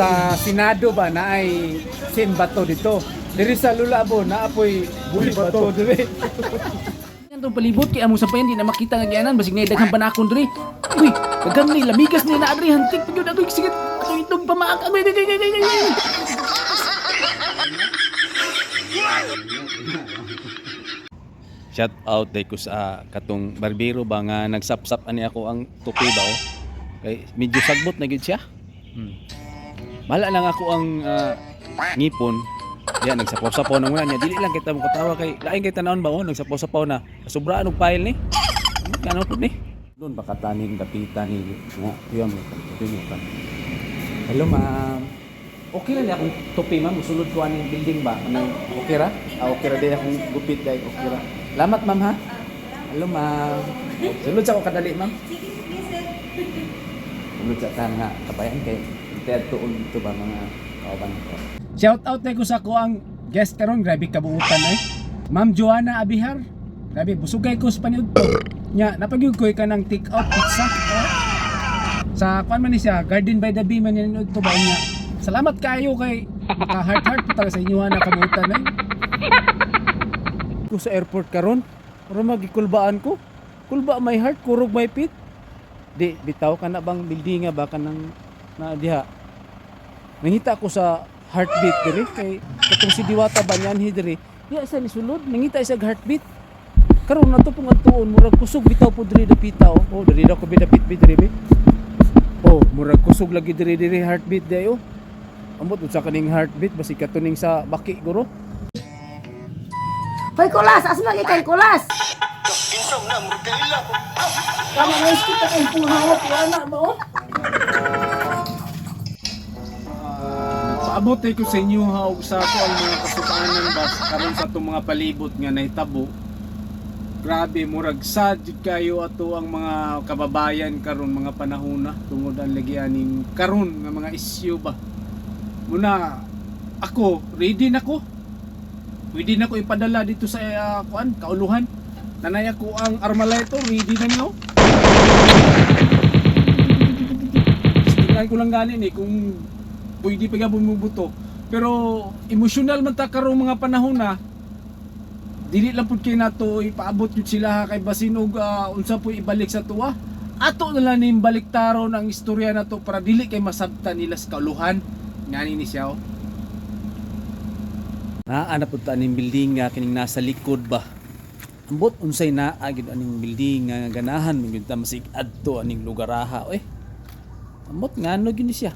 sa Senado ba na ay sin bato dito. Diri sa Lulabo na apoy buli bato diri. Yan tong palibot kay among sampayan di na makita nga gianan basig na daghang panakon diri. Uy, daghang ni lamigas ni na adri hantik pagyo agoy sige ato itong pamaak gay gay gay gay, gay. Shout out day ko sa katong barbero ba nga nagsapsap ani ako ang tupi ba oh. Kay medyo sagbot na gid siya. Hmm. Bahala lang ako ang ah, ngipon. Yan nagsapaw-sapaw na muna niya. Dili lang kita mo katawa kay lain kay tanawon ba oh nagsapaw-sapaw na. Sobraan og file ni. Kano pud ni? Doon baka taning dapitan ni nga yun mo Hello ma'am. Okay lang akong tupi ma'am, musulod ko aning building ba? Anong okay ra? Ah, okay ra din akong gupit day, okay ra. Salamat ma'am ha. Hello ma'am. Sulod sa ako kadali ma'am. Sulod sa tan nga kabayan kay Ted tuon dito ba mga kauban ko. Shout out na ko sa ko ang guest karon grabe kabuutan ay. Ma'am Joanna Abihar. Grabe busugay ko sa paniud to. Nya napagyud ko ka ng take out pizza. Oh. Sa kuan man ni siya, Garden by the Bay man yan to ba niya. Salamat kayo kay maka heart heart pa talaga sa inyo na kabuutan ay. Ko sa airport karon, para magikulbaan ko. Kulba may heart, kurog may pit. Di bitaw ka na bang building nga ba ka nang na diha. Nangita ko sa heartbeat diri kay katong si Diwata Banyan diri. Ya sa ni sulod, nangita sa heartbeat. Karon na to pong atuon murag kusog bitaw po diri dapita oh. Oh, diri daw ko bidapit bit diri. Oh, murag kusog lagi diri diri heartbeat dayo. Ambot sa kaning heartbeat basi katuning sa baki guro. Hoy, kulas! Asa na kay kulas? Kamu guys kita kay puhawat wala mo. Paabot ko sa inyo ha og sa ako ang mga kasukaanan ba karon sa itong mga palibot nga nahitabo. Grabe murag sad kayo ato ang mga kababayan karon mga panahon na tungod ang lagianing karon nga mga issue ba. Muna ako ready na ko. Pwede na ko ipadala dito sa uh, kuan kauluhan. Nanay ako ang Armalito, ready na niyo. Tingnan ko lang ganin eh kung pwede pa bumubuto. Pero emosyonal man ta karong mga panahon na dili lang pud kay nato ipaabot yun sila kay basin og ah, unsa po ibalik sa tuwa. Ato na lang ning baliktaron ang istorya nato para dili kay masabtan nila sa kauluhan. Ngani ni siya oh. Naa na pud ta aning building nga kining nasa likod ba. Ambot unsay naa gid aning building nga ganahan gyud ta masig adto aning lugaraha oy. Ambot ngano gyud siya.